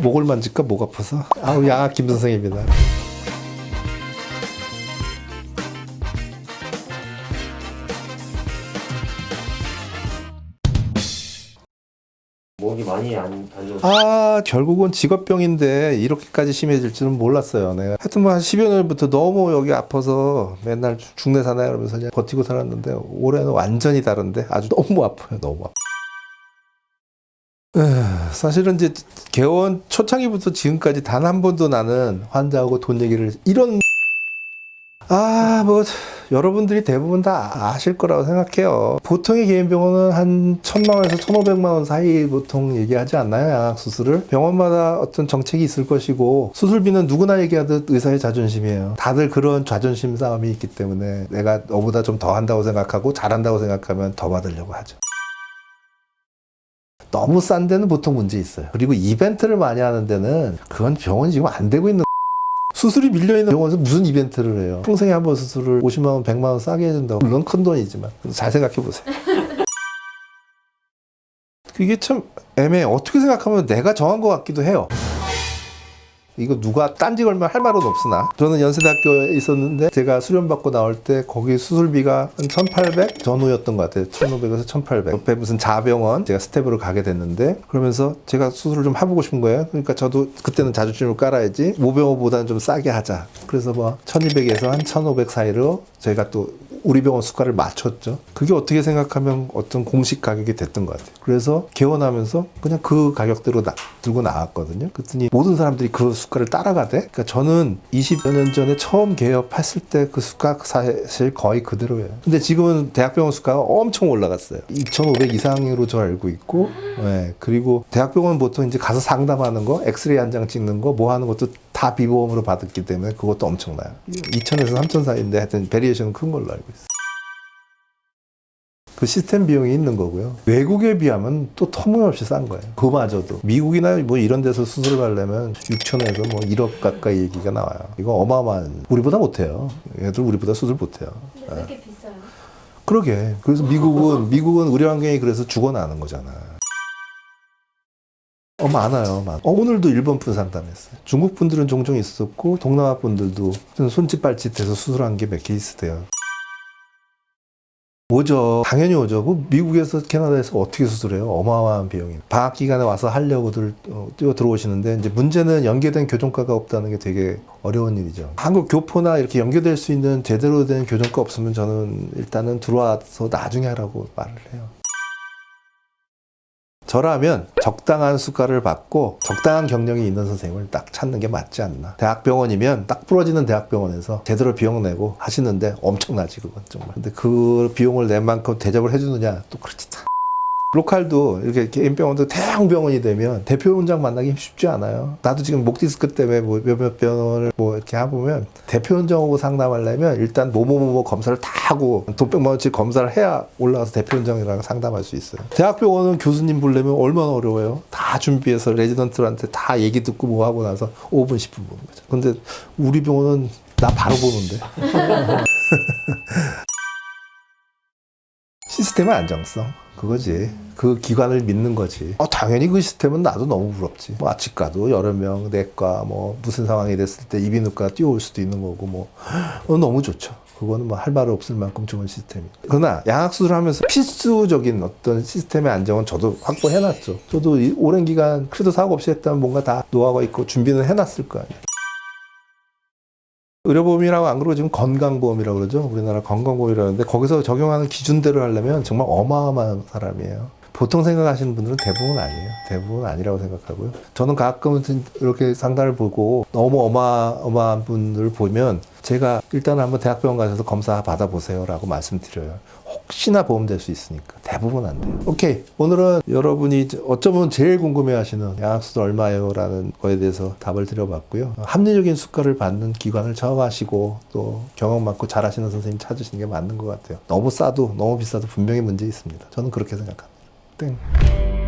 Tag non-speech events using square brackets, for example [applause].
목을 만질까 목 아파서 아우 양악 김 선생입니다. 목이 많이 안, 안 좋으세요? 아 결국은 직업병인데 이렇게까지 심해질 줄은 몰랐어요 내가 하여튼 뭐 한 10여 년부터 너무 여기 아파서 맨날 죽네 사나요 이러면서 그냥 버티고 살았는데 올해는 완전히 다른데 아주 너무 아파요 너무 아파 사실은 이제 개원 초창기부터 지금까지 단 한 번도 나는 환자하고 돈 얘기를 이런 아 뭐 여러분들이 대부분 다 아실 거라고 생각해요. 보통의 개인 병원은 한 천만 원에서 천오백만 원 사이 보통 얘기하지 않나요? 양악 수술을? 병원마다 어떤 정책이 있을 것이고 수술비는 누구나 얘기하듯 의사의 자존심이에요. 다들 그런 자존심 싸움이 있기 때문에 내가 너보다 좀 더 한다고 생각하고 잘한다고 생각하면 더 받으려고 하죠 너무 싼 데는 보통 문제 있어요. 그리고 이벤트를 많이 하는 데는 그건 병원이 지금 안 되고 있는 [laughs] 수술이 밀려있는 병원에서 무슨 이벤트를 해요. 평생에 한 번 수술을 50만 원, 100만 원 싸게 해준다고. 물론 큰 돈이지만. 잘 생각해 보세요. [laughs] 그게 참 애매해. 어떻게 생각하면 내가 정한 것 같기도 해요. 이거 누가 딴지 걸면 할 말은 없으나. 저는 연세대학교에 있었는데 제가 수련 받고 나올 때 거기 수술비가 한 1800 전후였던 것 같아요. 1500에서 1800 옆에 무슨 자병원 제가 스텝으로 가게 됐는데 그러면서 제가 수술을 좀 해보고 싶은 거예요. 그러니까 저도 그때는 자존심을 깔아야지. 모병원보다는 좀 싸게 하자. 그래서 뭐 1200에서 한 1500 사이로 저희가 또 우리 병원 수가를 맞췄죠. 그게 어떻게 생각하면 어떤 공식 가격이 됐던 것 같아요. 그래서 개원하면서 그냥 그 가격대로 나- 들고 나왔거든요. 그랬더니 모든 사람들이 그 수가를 따라가대. 그러니까 저는 20여 년 전에 처음 개업했을 때 그 수가 사실 거의 그대로예요. 근데 지금은 대학병원 수가가 엄청 올라갔어요. 2,500 이상으로 저 알고 있고, 네. 그리고 대학병원 보통 이제 가서 상담하는 거, 엑스레이 한 장 찍는 거, 뭐 하는 것도 다 비보험으로 받았기 때문에 그것도 엄청나요. 2천에서 3천 사이인데 하여튼 베리에이션은 큰 걸로 알고 있어요. 그 시스템 비용이 있는 거고요. 외국에 비하면 또 터무니없이 싼 거예요. 그마저도. 미국이나 뭐 이런 데서 수술을 하려면 6천에서 뭐 1억 가까이 얘기가 나와요. 이거 어마어마한. 우리보다 못해요. 얘들 우리보다 수술 못해요. 왜 이렇게 비싸요? 그러게. 그래서 미국은, 미국은 의료 환경이 그래서 죽어나는 거잖아. 어, 많아요. 많아. 어, 오늘도 일본 분 상담했어요. 중국 분들은 종종 있었고, 동남아 분들도 손짓 발짓해서 수술한 게 몇 케이스 돼요. 오죠. 당연히 오죠. 그 미국에서 캐나다에서 어떻게 수술해요? 어마어마한 비용이. 방학 기간에 와서 하려고들 어, 뛰어 들어오시는데 이제 문제는 연계된 교정과가 없다는 게 되게 어려운 일이죠. 한국 교포나 이렇게 연계될 수 있는 제대로 된 교정과 없으면 저는 일단은 들어와서 나중에 하라고 말을 해요. 저라면 적당한 수가를 받고 적당한 경력이 있는 선생님을 딱 찾는 게 맞지 않나. 대학병원이면 딱 부러지는 대학병원에서 제대로 비용 내고 하시는데 엄청나지 그건 정말. 근데 그 비용을 낸 만큼 대접을 해주느냐 또 그렇지. 로컬도 이렇게 개인 병원도 대형 병원이 되면 대표 원장 만나기 쉽지 않아요. 나도 지금 목 디스크 때문에 뭐 몇몇 병원을 뭐 이렇게 해보면 대표 원장하고 상담하려면 일단 뭐뭐뭐 검사를 다 하고 돈 백만 원치 검사를 해야 올라가서 대표 원장이랑 상담할 수 있어요. 대학병원은 교수님 부르려면 얼마나 어려워요. 다 준비해서 레지던트한테 다 얘기 듣고 뭐 하고 나서 5분 10분 보는 거죠. 근데 우리 병원은 나 바로 보는데. [laughs] 시스템의 안정성 그거지. 그 기관을 믿는 거지. 어, 당연히 그 시스템은 나도 너무 부럽지. 뭐 아치과도 여러 명 내과 뭐 무슨 상황이 됐을 때 이비인후과 뛰어올 수도 있는 거고 뭐. 어, 너무 좋죠. 그거는 뭐 할 말 없을 만큼 좋은 시스템이. 그러나 양악수술을 하면서 필수적인 어떤 시스템의 안정은 저도 확보해놨죠. 저도 이 오랜 기간 그래도 사고 없이 했다면 뭔가 다 노하우가 있고 준비는 해놨을 거 아니에요 의료보험이라고 안 그러고 지금 건강보험이라고 그러죠. 우리나라 건강보험이라고 하는데 거기서 적용하는 기준대로 하려면 정말 어마어마한 사람이에요. 보통 생각하시는 분들은 대부분 아니에요. 대부분 아니라고 생각하고요. 저는 가끔은 이렇게 상담을 보고 너무 어마어마한 분들 보면 제가 일단 한번 대학병원 가셔서 검사 받아보세요라고 말씀드려요. 혹시나 보험될 수 있으니까 대부분 안 돼요. 오케이 오늘은 여러분이 어쩌면 제일 궁금해 하시는 양학수도 얼마예요 라는 거에 대해서 답을 드려봤고요. 합리적인 수가를 받는 기관을 정하시고 또 경험 많고 잘하시는 선생님 찾으시는 게 맞는 것 같아요. 너무 싸도 너무 비싸도 분명히 문제 있습니다. 저는 그렇게 생각합니다. 땡.